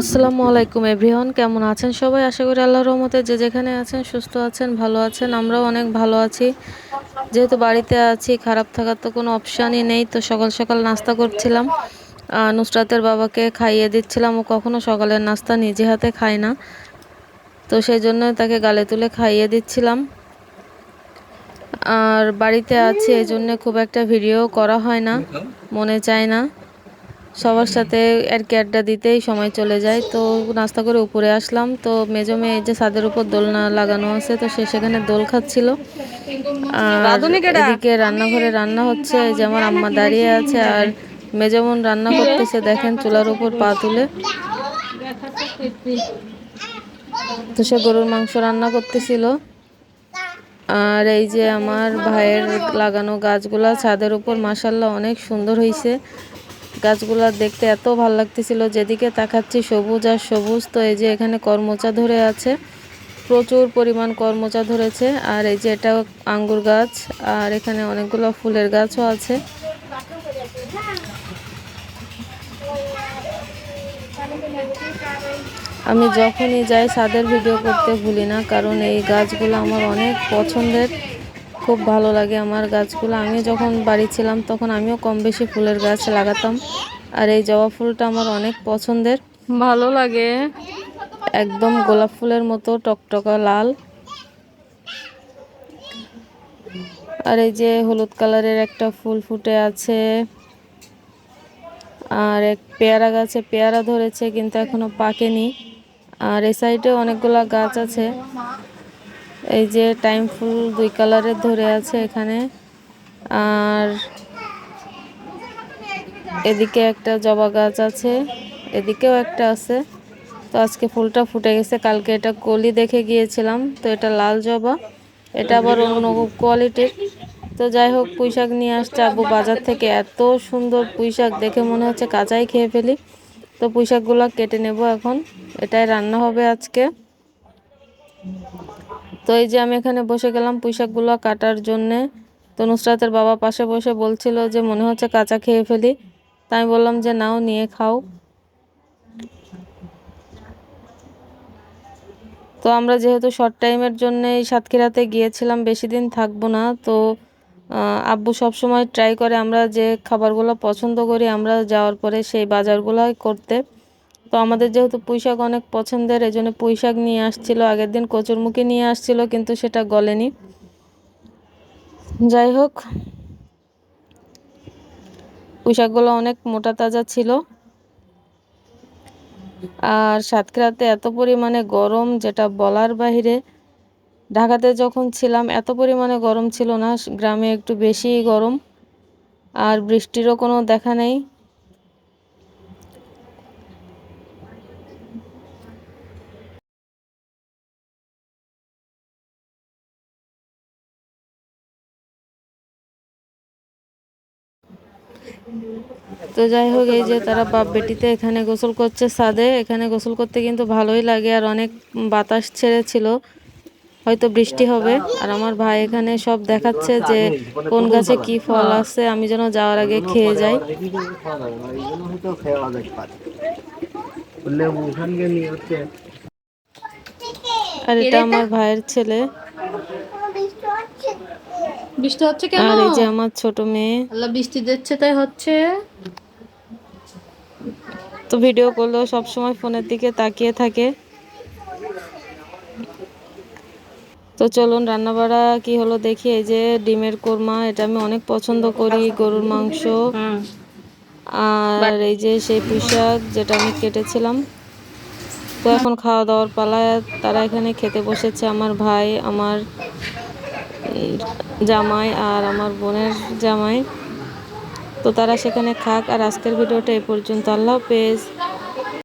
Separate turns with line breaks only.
আসসালামু আলাইকুম এভরিওয়ান, কেমন আছেন সবাই? আশা করি আল্লাহর রহমতে যে যেখানে আছেন, সুস্থ আছেন, ভালো আছেন, আমরাও অনেক ভালো আছি। যেহেতু বাড়িতে আছি, খারাপ থাকার তো কোনো অপশানই নেই, তো সকাল সকাল নাস্তা করছিলাম। নুসরাতের বাবাকে খাইয়ে দিচ্ছিলাম, ও কখনো সকালের নাস্তা নিজে হাতে খায় না। তো সেই জন্য তাকে গালে তুলে খাইয়ে দিচ্ছিলাম। আর বাড়িতে আছি, এই জন্য খুব একটা ভিডিও করা হয় না, মনে চায় না। সবার সাথে আর কি আড্ডা দিতেই সময় চলে যায়। তো নাস্তা করে উপরে আসলাম। তো মেজো মেয়ে এই যে ছাদের উপর দোলনা লাগানো আছে তো সে সেখানে দোল খাচ্ছিল। আর এদিকে রান্নাঘরে রান্না হচ্ছে এই যে আমার আম্মা দাঁড়িয়ে আছে আর মেজমন রান্না করতেছে দেখেন চুলার উপর পা তুলে। তো সে গরুর মাংস রান্না করতেছিল। আর এই যে আমার ভাইয়ের লাগানো গাছগুলা ছাদের উপর মাসাল্লাহ অনেক সুন্দর হয়েছে গাছগুলা দেখতে এত ভালো লাগতেছিল, যেদিকে তাকাচ্ছি সবুজ আর সবুজ, তো এই যে এখানে কর্মচা ধরে আছে, প্রচুর পরিমাণ কর্মচা ধরেছে, আর এই যে এটা আঙ্গুর গাছ, আর এখানে অনেকগুলো ফুলের গাছও আছে। আমি যখনই যাই সাদের ভিডিও করতে ভুলি না, কারণ এই গাছগুলো আমার অনেক পছন্দের। খুব ভালো লাগে আমার গাছগুলো। আমি যখন বাড়ি ছিলাম তখন আমিও কম বেশি ফুলের গাছ লাগাতাম। আর এই জবা ফুলটা আমার অনেক পছন্দের।
ভালো লাগে।
একদম গোলাপ ফুলের মতো টকটকা লাল। আর এই যে হলুদ কালারের একটা ফুল ফুটে আছে। আর এক পেয়ারা গাছে পেয়ারা ধরেছে কিন্তু এখনও পাকেনি। আর এই সাইডে অনেকগুলা গাছ আছে। এই যে টাইম ফুল দুই কালারের ধরে আছে এখানে। আর এদিকে একটা জবা গাছ আছে, এদিকেও একটা আছে। তো আজকে ফুলটা ফুটে গেছে, কালকে এটা কলি দেখে গিয়েছিলাম, তো এটা লাল জবা, এটা আবার অন্য কোয়ালিটির। তো যাই হোক পুঁই শাক নিয়ে আসছে আব্বু বাজার থেকে, এত সুন্দর পুঁই শাক দেখে মনে হচ্ছে কাঁচাই খেয়ে ফেলি। তো পুঁই শাকগুলো কেটে নেব এখন, এটাই রান্না হবে আজকে। তো এই যে আমি এখানে বসে গেলাম পুঁই শাকগুলো কাটার জন্যে। তো নুসরাতের বাবা পাশে বসে বলছিল যে, মনে হচ্ছে কাঁচা খেয়ে ফেলি। তাই বললাম যে, নাও, নিয়ে খাও। তো আমরা যেহেতু শর্ট টাইমের জন্য এই সাতক্ষীরাতে গিয়েছিলাম, বেশি দিন থাকব না। তো আব্বু সব সময় ট্রাই করে আমরা যে খাবারগুলো পছন্দ করি, আমরা যাওয়ার পরে সেই বাজারগুলোই করতে। তো আমাদের যেহেতু পুঁইশাক অনেক পছন্দের, এই জন্য পুঁইশাক নিয়ে আসছিল। আগের দিন কচুরমুখী নিয়ে আসছিল, কিন্তু সেটা গলেনি। যাই হোক, পুঁইশাকগুলো অনেক মোটা তাজা ছিল। আর সাতক্ষীরাতে এত পরিমাণে গরম, যেটা বলার বাহিরে, ঢাকাতে যখন ছিলাম, এত পরিমাণে গরম ছিল না। গ্রামে একটু বেশিই গরম। আর বৃষ্টিরও কোনো দেখা নেই। তো যাই হোক, এই যে তারা বাপ বেটিতে এখানে গোসল করছে সাদে। এখানে গোসল করতে কিন্তু ভালোই লাগে, আর অনেক বাতাস ছেড়েছিল। হয়তো বৃষ্টি হবে। আর আমার ভাই এখানে সব দেখাচ্ছে যে কোন গাছে কি ফল আছে আমি যেন যাওয়ার আগে খেয়ে যাই। আর এটা আমার ভাইয়ের ছেলে।
বৃষ্টি হচ্ছে কেন?
আর এই যে আমার ছোট মেয়ে।
আল্লাহ বৃষ্টি দিচ্ছে তাই হচ্ছে?
তো ভিডিও করলেও সবসময় ফোনের দিকে তাকিয়ে থাকে। তো চলুন রান্না রান্নাবাড়া কি হলো দেখি। এই যে ডিমের কোরমা এটা আমি অনেক পছন্দ করি গরুর মাংস। আর এই যে সেই পুঁইশাক যেটা আমি কেটেছিলাম। তো এখন খাওয়া দাওয়ার পালায় তারা এখানে খেতে বসেছে আমার ভাই আমার জামাই আর আমার বোনের জামাই। তো তারা সেখানে খাক আর আজকের ভিডিওটা এই পর্যন্ত। আল্লাহ হাফেজ।